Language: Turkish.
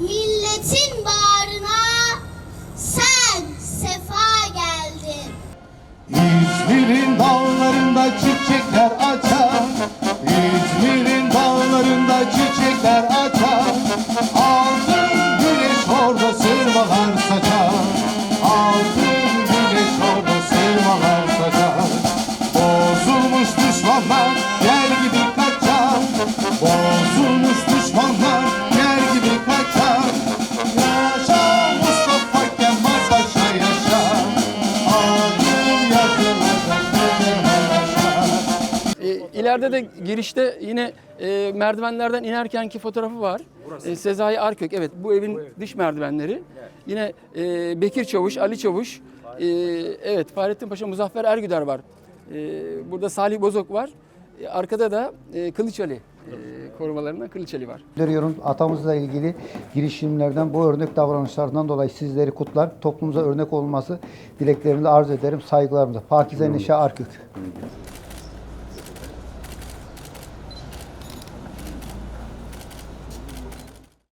milletin bağrına sen sefa geldin. İzmir'in dağlarında çiçekler açar. İzmir'in dağlarında çiçekler açar. Altın güneş orada sırmalar saçar. Altın güneş orada sırmalar saçar. Bozulmuş düşmanlar ileride de girişte yine e, merdivenlerden inerkenki fotoğrafı var. E, Sezai Arkök, evet bu evin dış merdivenleri. Yine e, Bekir Çavuş, Ali Çavuş, e, evet Fahrettin Paşa, Muzaffer Ergüder var. E, burada Salih Bozok var. E, arkada da e, Kılıç Ali, e, korumalarından Kılıç Ali var. Gönderiyorum atamızla ilgili girişimlerden, bu örnek davranışlardan dolayı sizleri kutlar. Toplumuza örnek olması dileklerini de arz ederim, saygılarımla. Pakize Neşe Arkük.